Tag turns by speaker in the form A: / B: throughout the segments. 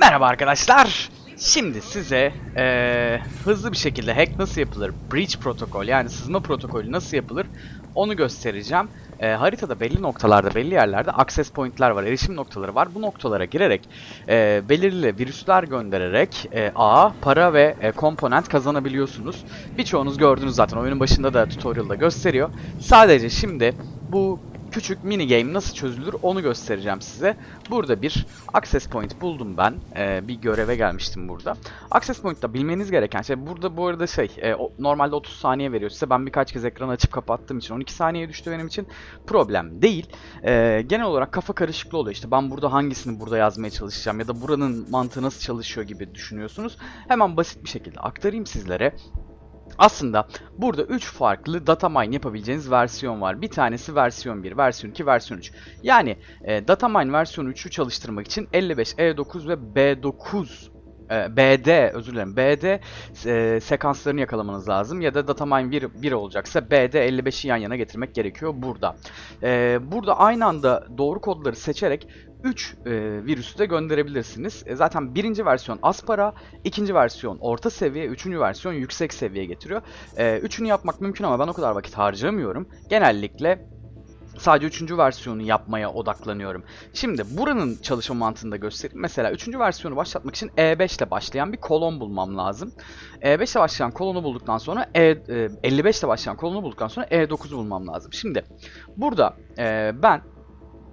A: Merhaba arkadaşlar. Şimdi size eee, hızlı bir şekilde hack nasıl yapılır, breach protokol yani sızma protokolü nasıl yapılır onu göstereceğim. Eee, haritada belli noktalarda, belli yerlerde access point'ler var, erişim noktaları var. Bu noktalara girerek eee, belirli virüsler göndererek eee, A, para ve eee, komponent kazanabiliyorsunuz. Birçoğunuz gördünüz zaten oyunun başında da tutorial'da gösteriyor. Sadece şimdi bu küçük mini game nasıl çözülür onu göstereceğim size. Burada bir access point buldum ben. Ee, bir göreve gelmiştim burada. Access point'ta bilmeniz gereken şey burada bu arada şey e, normalde 30 saniye veriyor size. Ben birkaç kez ekranı açıp kapattığım için 12 saniye düştü benim için. Problem değil. Ee, genel olarak kafa karışıklığı oluyor. İşte ben burada hangisini burada yazmaya çalışacağım ya da buranın mantığı nasıl çalışıyor gibi düşünüyorsunuz. Hemen basit bir şekilde aktarayım sizlere. Aslında burada 3 farklı data mine yapabileceğiniz versiyon var. Bir tanesi versiyon 1, versiyon 2, versiyon 3. Yani e, data mine versiyon 3'ü çalıştırmak için 55, E9 ve B9 e, BD özür dilerim BD e, sekanslarını yakalamanız lazım ya da datamine 1, 1 olacaksa BD 55'i yan yana getirmek gerekiyor burada. E, burada aynı anda doğru kodları seçerek 3 e, virüsü de gönderebilirsiniz. E, zaten birinci versiyon az para, ikinci versiyon orta seviye, üçüncü versiyon yüksek seviye getiriyor. E, üçünü yapmak mümkün ama ben o kadar vakit harcamıyorum. Genellikle sadece üçüncü versiyonu yapmaya odaklanıyorum. Şimdi buranın çalışma mantığını da göstereyim. Mesela üçüncü versiyonu başlatmak için E5 ile başlayan bir kolon bulmam lazım. E5 ile başlayan kolonu bulduktan sonra E, e, 55 ile başlayan kolonu bulduktan sonra E9'u bulmam lazım. Şimdi burada e, ben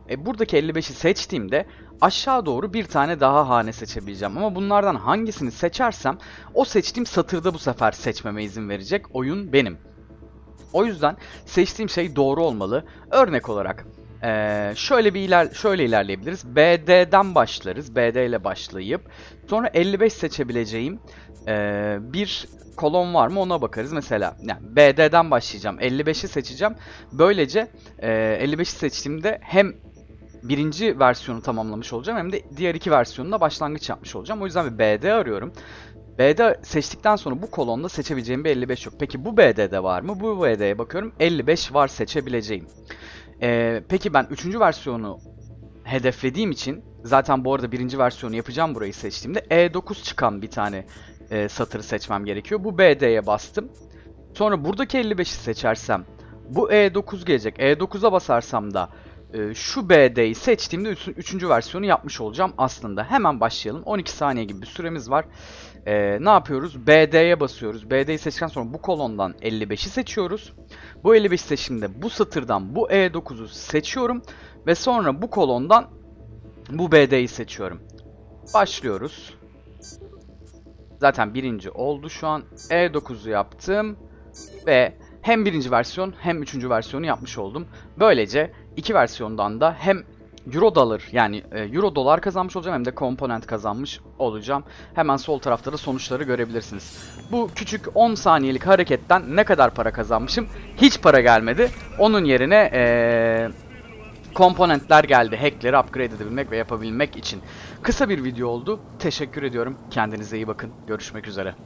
A: e, buradaki 55'i seçtiğimde aşağı doğru bir tane daha hane seçebileceğim. Ama bunlardan hangisini seçersem o seçtiğim satırda bu sefer seçmeme izin verecek. Oyun benim. O yüzden seçtiğim şey doğru olmalı. Örnek olarak eee, şöyle bir iler şöyle ilerleyebiliriz. BD'den başlarız. BD ile başlayıp sonra 55 seçebileceğim eee, bir kolon var mı ona bakarız. Mesela yani BD'den başlayacağım. 55'i seçeceğim. Böylece eee 55'i seçtiğimde hem birinci versiyonu tamamlamış olacağım hem de diğer iki versiyonuna başlangıç yapmış olacağım. O yüzden bir BD arıyorum. BD seçtikten sonra bu kolonda seçebileceğim bir 55 yok. Peki bu BD'de var mı? Bu BD'ye bakıyorum. 55 var seçebileceğim. Ee, peki ben 3. versiyonu hedeflediğim için zaten bu arada birinci versiyonu yapacağım burayı seçtiğimde E9 çıkan bir tane e, satırı seçmem gerekiyor. Bu BD'ye bastım. Sonra buradaki 55'i seçersem bu E9 gelecek. E9'a basarsam da e, şu BD'yi seçtiğimde 3. versiyonu yapmış olacağım aslında. Hemen başlayalım. 12 saniye gibi bir süremiz var. E, ne yapıyoruz? BD'ye basıyoruz. BD'yi seçtikten sonra bu kolondan 55'i seçiyoruz. Bu 55 seçimde bu satırdan bu E9'u seçiyorum. Ve sonra bu kolondan bu BD'yi seçiyorum. Başlıyoruz. Zaten birinci oldu şu an. E9'u yaptım. Ve hem birinci versiyon hem üçüncü versiyonu yapmış oldum. Böylece iki versiyondan da hem Euro dolar yani e, Euro dolar kazanmış olacağım hem de komponent kazanmış olacağım. Hemen sol tarafta da sonuçları görebilirsiniz. Bu küçük 10 saniyelik hareketten ne kadar para kazanmışım? Hiç para gelmedi. Onun yerine e, komponentler geldi. Hackleri upgrade edebilmek ve yapabilmek için. Kısa bir video oldu. Teşekkür ediyorum. Kendinize iyi bakın. Görüşmek üzere.